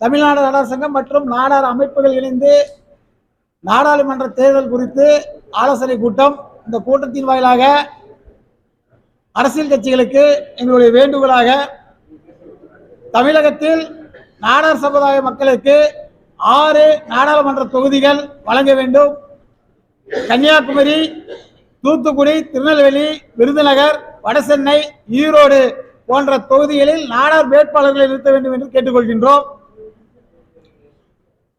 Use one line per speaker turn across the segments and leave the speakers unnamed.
தமிழ்நாடு நாடார் சங்கம் மற்றும் நாடார் அமைப்புகள் இணைந்து நாடாளுமன்ற தேர்தல் குறித்து ஆலோசனை கூட்டம். இந்த கூட்டத்தின் வாயிலாக அரசியல் கட்சிகளுக்கு எங்களுடைய வேண்டுகோளாக தமிழகத்தில் நாடார் சமுதாய மக்களுக்கு ஆறு நாடாளுமன்ற தொகுதிகள் வழங்க வேண்டும். கன்னியாகுமரி தூத்துக்குடி திருநெல்வேலி விருதுநகர் வடசென்னை ஈரோடு போன்ற தொகுதிகளில் நாடார் வேட்பாளர்களை நிறுத்த வேண்டும் என்று கேட்டுக்கொள்கின்றோம்.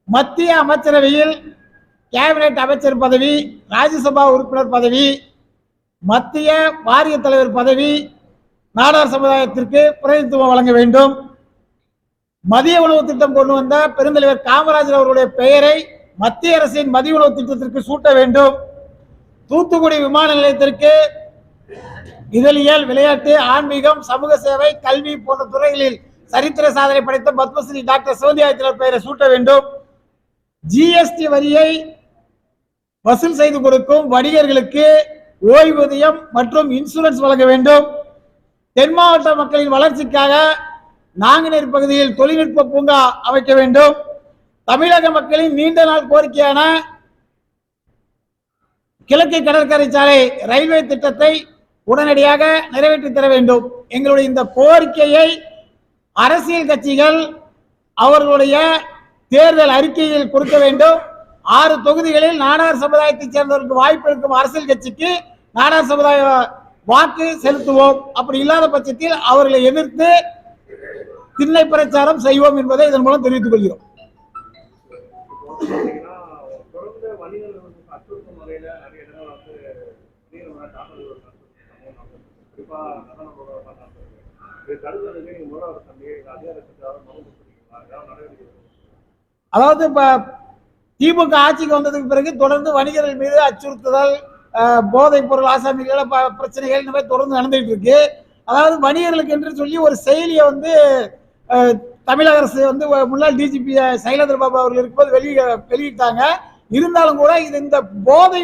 மத்திய அமைச்சரவையில் கேபினெட் அமைச்சர் பதவி ராஜ்யசபா உறுப்பினர் பதவி மத்திய வாரிய தலைவர் பதவி நாடார் சமுதாயத்திற்கு பிரதிநிதித்துவம் வழங்க வேண்டும். மதிய உணவு திட்டம் கொண்டு வந்த பெருந்தலைவர் காமராஜர் அவருடைய பெயரை மத்திய அரசின் மதிய உணவு திட்டத்திற்கு சூட்ட வேண்டும். தூத்துக்குடி விமான நிலையத்திற்கு இதழியல் விளையாட்டு ஆன்மீகம் சமூக சேவை கல்வி போன்ற துறைகளில் சரித்திர சாதனை படைத்த பத்மஸ்ரீ டாக்டர் சிவந்தியாயத்தினர் பெயரை சூட்ட வேண்டும். ஜிஎஸ்டி வரியை வசூல் செய்து கொடுக்கும் வணிகர்களுக்கு ஓய்வூதியம் மற்றும் இன்சூரன்ஸ் வழங்க வேண்டும். தென் மாவட்ட மக்களின் வளர்ச்சிக்காக நாங்குநேர் பகுதியில் தொழில்நுட்ப பூங்கா அமைக்க வேண்டும். தமிழக மக்களின் நீண்ட நாள் கோரிக்கையான கிழக்கு கடற்கரை சாலை ரயில்வே திட்டத்தை உடனடியாக நிறைவேற்றி தர வேண்டும். எங்களுடைய இந்த கோரிக்கையை அரசியல் கட்சிகள் அவர்களுடைய தேர்தல் அறிக்கையில் கொடுக்க வேண்டும். ஆறு தொகுதிகளில் நாடார் சமுதாயத்தைச் சேர்ந்தவருக்கு வாய்ப்பு இருக்கும் அரசியல் கட்சிக்கு நாடார் சமுதாய வாக்கு செலுத்துவோம். அப்படி இல்லாத பட்சத்தில் அவர்களை எதிர்த்து திண்ணை பிரச்சாரம் செய்வோம் என்பதை இதன் மூலம் தெரிவித்துக் கொள்கிறோம்.
குறிப்பா முதல்வர் தம்பி அதிகாரத்துக்காக நடவடிக்கை
அதாவது இப்போ திமுக ஆட்சிக்கு வந்ததுக்கு பிறகு தொடர்ந்து வணிகர்கள் மீது அச்சுறுத்துதல் போதைப் பொருள் ஆசாமிகள் ப- பிரச்சனைகள் இந்த மாதிரி தொடர்ந்து நடந்துகிட்டு இருக்கு. அதாவது வணிகர்களுக்கு என்று சொல்லி ஒரு செயலியை வந்து தமிழக அரசு வந்து முன்னாள் டிஜிபி சைலேந்திர பாபு அவர்கள் இருக்கும்போது வெளியிட வெளியிட்டாங்க. இருந்தாலும் கூட இது இந்த போதை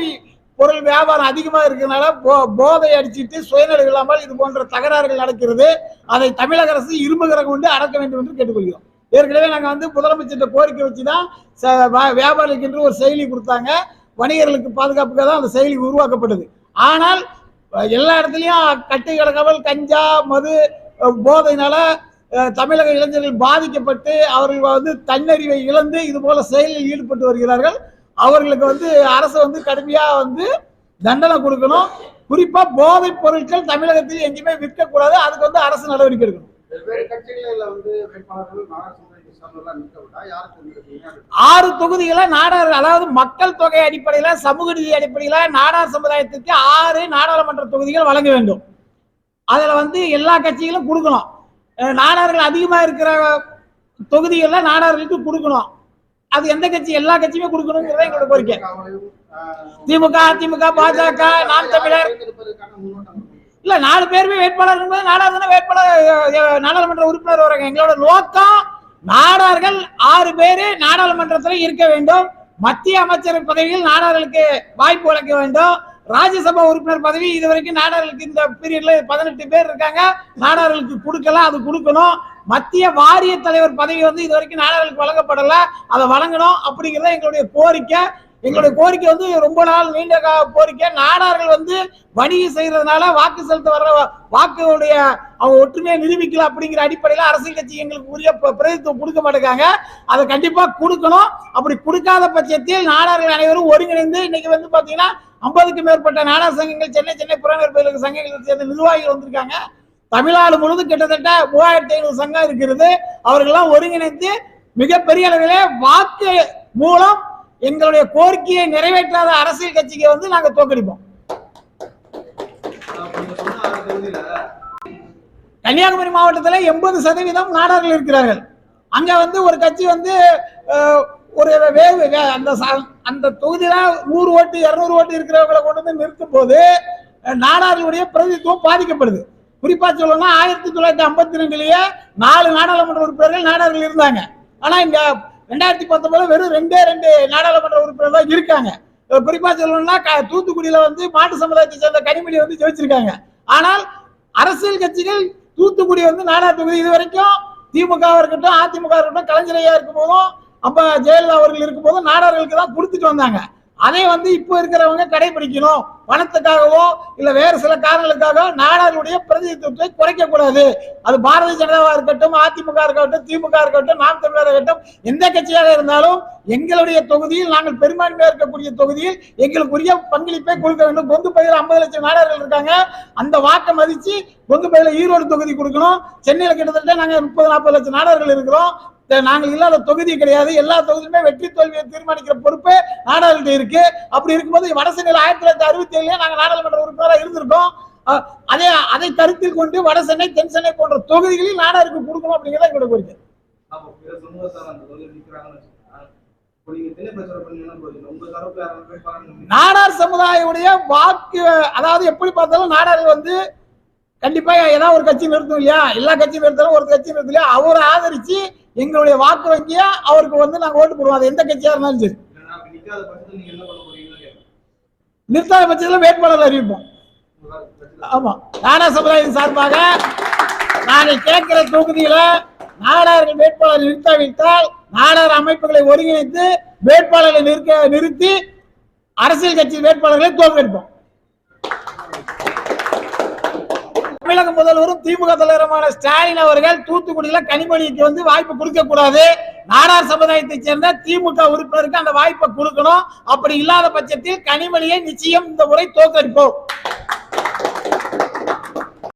பொருள் வியாபாரம் அதிகமாக இருக்கிறதுனால போ போதை அடிச்சிட்டு சுயநலம் இல்லாமல் இது போன்ற தகராறுகள் நடக்கிறது. அதை தமிழக அரசு இரும்புகிற கொண்டு அடக்க வேண்டும் என்று கேட்டுக்கொள்கிறோம். ஏற்கனவே நாங்கள் வந்து முதலமைச்சர்கிட்ட கோரிக்கை வச்சு தான் ச- வியாபாரிகளுக்கு என்று ஒரு செயலி கொடுத்தாங்க. வணிகர்களுக்கு பாதுகாப்புக்காக தான் அந்த செயலி உருவாக்கப்பட்டது. ஆனால் எல்லா இடத்துலையும் கட்டை கிடக்காமல் கஞ்சா மது போதையினால தமிழக இளைஞர்கள் பாதிக்கப்பட்டு அவர்கள் வந்து தன்னறிவை இழந்து இது போல செயலில் ஈடுபட்டு வருகிறார்கள். அவர்களுக்கு வந்து அரசு வந்து கடுமையாக வந்து தண்டனை கொடுக்கணும். குறிப்பாக போதைப் பொருட்கள் தமிழகத்தில் எங்கேயுமே விற்கக்கூடாது. அதுக்கு வந்து அரசு நடவடிக்கை எடுக்கணும். ஆறு தொகுதிகளை நாடார் அதாவது மக்கள் தொகை அடிப்படையில சமூக நீதி அடிப்படையில நாடார் சமுதாயத்துக்கு ஆறு நாடாளுமன்ற தொகுதிகள் வழங்க வேண்டும். அதுல வந்து எல்லா கட்சிகளும் கொடுக்கணும். நாடார்கள் அதிகமா இருக்கிற தொகுதிகள்ல நாடார்களுக்கு கொடுக்கணும். அது எந்த கட்சி எல்லா கட்சியுமே கொடுக்கணுங்கிறத எங்களோட கோரிக்கை. திமுக அதிமுக பாஜக நாம் தமிழர். இல்ல நாலு பேருமே வேட்பாளர் இருக்கும்போது நாடார் தானே வேட்பாளர் நாடாளுமன்ற உறுப்பினர் வராங்க. எங்களோட நோக்கம் நாடார்கள் ஆறு பேரு நாடாளுமன்றத்தில் இருக்க வேண்டும். மத்திய அமைச்சர் பதவியில் நாடார்களுக்கு வாய்ப்பு வழங்க வேண்டும். ராஜ்யசபா உறுப்பினர் பதவி இதுவரைக்கும் நாடார்களுக்கு இந்த பீரியட்ல பதினெட்டு பேர் இருக்காங்க. நாடார்களுக்கு கொடுக்கலாம் அது கொடுக்கணும். மத்திய வாரிய தலைவர் பதவி வந்து இது வரைக்கும் நாடார்களுக்கு வழங்கப்படல. அதை வழங்கணும் அப்படிங்கிறத எங்களுடைய கோரிக்கை. எங்களுடைய கோரிக்கை வந்து ரொம்ப நாள் நீண்ட கா- கோரிக்கை. நாடார்கள் வந்து வணிகம் செய்யறதுனால வாக்கு செலுத்த வர்ற வாக்குடைய அவங்க ஒற்றுமையை நிரூபிக்கல அப்படிங்கிற அடிப்படையில் அரசியல் கட்சி எங்களுக்கு உரிய பிரதித்துவம் கொடுக்க மாட்டேங்காங்க. அதை கண்டிப்பா கொடுக்கணும். அப்படி கொடுக்காத பட்சத்தில் நாடார்கள் அனைவரும் ஒருங்கிணைந்து இன்னைக்கு வந்து பாத்தீங்கன்னா ஐம்பதுக்கும் மேற்பட்ட நாடார் சங்கங்கள் சென்னை சென்னை புறநகர் பயிலுக்கு சங்கங்களை சேர்ந்த நிர்வாகிகள் வந்திருக்காங்க. தமிழ்நாடு முழுவதும் கிட்டத்தட்ட மூவாயிரத்தி ஐநூறு சங்கம் இருக்கிறது. அவர்கள்லாம் ஒருங்கிணைந்து மிகப்பெரிய அளவிலே வாக்கு மூலம் எங்களுடைய கோரிக்கையை நிறைவேற்றாத அரசியல் கட்சிக்கு வந்து நாங்க தோக்கடிப்போம் கன்னியாகுமரி மாவட்டத்தில் எண்பது சதவீதம் நாடார்கள் இருக்கிறார்கள். அங்க வந்து ஒரு கட்சி வந்து ஒரு வேவு அந்த அந்த தொகுதியில நூறு ஓட்டு இருநூறு ஓட்டு இருக்கிறவங்களை கொண்டு வந்து நிறுத்தும் போது நாடார்களுடைய பிரதித்துவம் பாதிக்கப்படுது. குறிப்பா சொல்லணும்னா ஆயிரத்தி தொள்ளாயிரத்தி ஐம்பத்தி ரெண்டுலயே நாலு நாடாளுமன்ற உறுப்பினர்கள் நாடார்கள் இருந்தாங்க. ஆனா இந்த ரெண்டாயிரத்தி பத்தொன்பதுல வெறும் ரெண்டே ரெண்டு நாடாளுமன்ற உறுப்பினர் தான் இருக்காங்க. குறிப்பா சொல்லணும்னா தூத்துக்குடியில வந்து மாட்டு சமுதாயத்தை சேர்ந்த கனிமொழி வந்து ஜெயிச்சிருக்காங்க. ஆனால் அரசியல் கட்சிகள் தூத்துக்குடி வந்து நாடா தொகுதி இது வரைக்கும் திமுக இருக்கட்டும் அதிமுக இருக்கட்டும் கலைஞரையா இருக்கும் போதும் அப்ப ஜெயலலிதா அவர்கள் இருக்கும் போதும் நாடார்களுக்கு தான் கொடுத்துட்டு வந்தாங்க. அதை வந்து இப்போ இருக்கிறவங்க கடைபிடிக்கணும். பணத்துக்காகவோ இல்ல வேறு சில காரணங்களுக்காக நாடாளுடைய பிரதிநிதித்துவத்தை குறைக்க கூடாது. அது பாரதிய ஜனதாவா இருக்கட்டும் அதிமுக இருக்கட்டும் திமுக இருக்கட்டும் நாம் தமிழர் இருக்கட்டும் எந்த கட்சியாக இருந்தாலும் எங்களுடைய தொகுதியில் நாங்கள் பெரும்பான்மையாக இருக்கக்கூடிய தொகுதியில் எங்களுக்குரிய பங்களிப்பை கொடுக்க வேண்டும். கொங்கு பகுதியில் ஐம்பது லட்சம் நாடார்கள் இருக்காங்க. அந்த வாக்கை மதிச்சு கொங்கு பகுதியில் ஈரோடு தொகுதி கொடுக்கணும். சென்னையில் கிட்டத்தட்ட நாங்க முப்பது நாற்பது லட்சம் நாடார்கள் இருக்கிறோம். நாங்கள் இல்லாத தொகுதி கிடையாது. எல்லா தொகுதியுமே வெற்றி தோல்வியை தீர்மானிக்கிற பொறுப்பு நாடாளுமன்ற இருக்கு. அப்படி இருக்கும்போது வடசென்னையில் ஆயிரத்தி தொள்ளாயிரத்தி அறுபத்தி ஏழுல நாங்க நாடாளுமன்ற உறுப்பினராக இருந்திருக்கோம். அதே அதை கருத்தில் கொண்டு வட சென்னை தென் சென்னை போன்ற தொகுதிகளில் நாடாருக்கு கொடுக்கணும் அப்படிங்கிறத எங்களோட கோரிக்கை. நாடார் சமுதாயமுடைய வாக்கு அதாவது எப்படி பார்த்தாலும் நாடார்கள் வந்து கண்டிப்பா ஏதாவது ஒரு கட்சி நிறுத்தும் இல்லையா? எல்லா கட்சியும் நிறுத்தாலும் ஒரு கட்சி நிறுத்தம் இல்லையா அவரை ஆதரிச்சு எங்களுடைய வாக்கு வங்கியா? அவருக்கு வந்து நாங்க ஓட்டு போடுவோம். அது எந்த கட்சியா இருந்தாலும் சரி. நிறுத்தாத பட்சத்தில் வேட்பாளர் அறிவிப்போம். ஆமா. நாடார் சமுதாயம் சார்பாக நாங்கள் கேட்கிற தொகுதியில நாடார்கள் வேட்பாளர் நிறுத்தாவிட்டால் நாடார் அமைப்புகளை ஒருங்கிணைத்து வேட்பாளர்களை நிறுத்த நிறுத்தி அரசியல் கட்சி வேட்பாளர்களை தோற்கடிப்போம். தமிழக முதல்வரும் திமுக தலைவருமான ஸ்டாலின் அவர்கள் தூத்துக்குடியில கனிமொழிக்கு வந்து வாய்ப்பு கொடுக்க கூடாது. நாடார் சமுதாயத்தை சேர்ந்த திமுக உறுப்பினருக்கு அந்த வாய்ப்பை கொடுக்கணும். அப்படி இல்லாத பட்சத்தில் கனிமொழியை நிச்சயம் இந்த முறை தோற்கடிப்போம்.